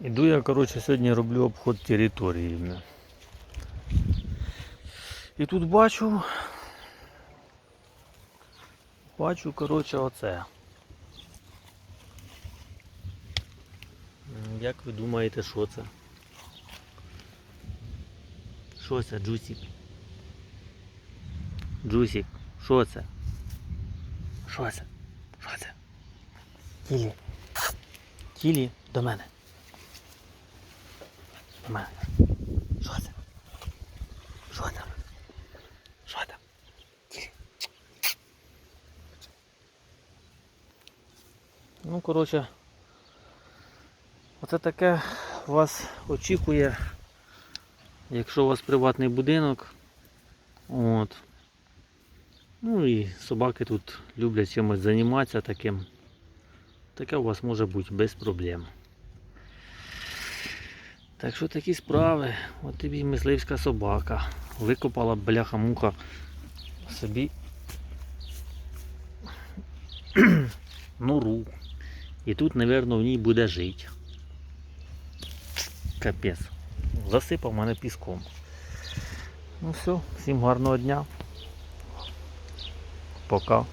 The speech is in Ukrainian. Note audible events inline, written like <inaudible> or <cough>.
Іду я, коротше, сьогодні роблю обход території. І тут бачу. Бачу, коротше, оце. Як ви думаєте, що це? Що це, Джусік? Джусік, що це? Що це? Що це? Тілі. Тілі до мене. До мене. Що це? Що там? Що там? Ну, коротше, оце таке вас очікує, якщо у вас приватний будинок. От. Ну і собаки тут люблять чимось займатися таким. Таке у вас може бути без проблем. Так що такі справи. От тобі мисливська собака. Викопала бляха-муха собі <clears throat> нору. І тут, мабуть, в ній буде жити. Капець. Засипав мене піском. Ну все, всім гарного дня. Пока.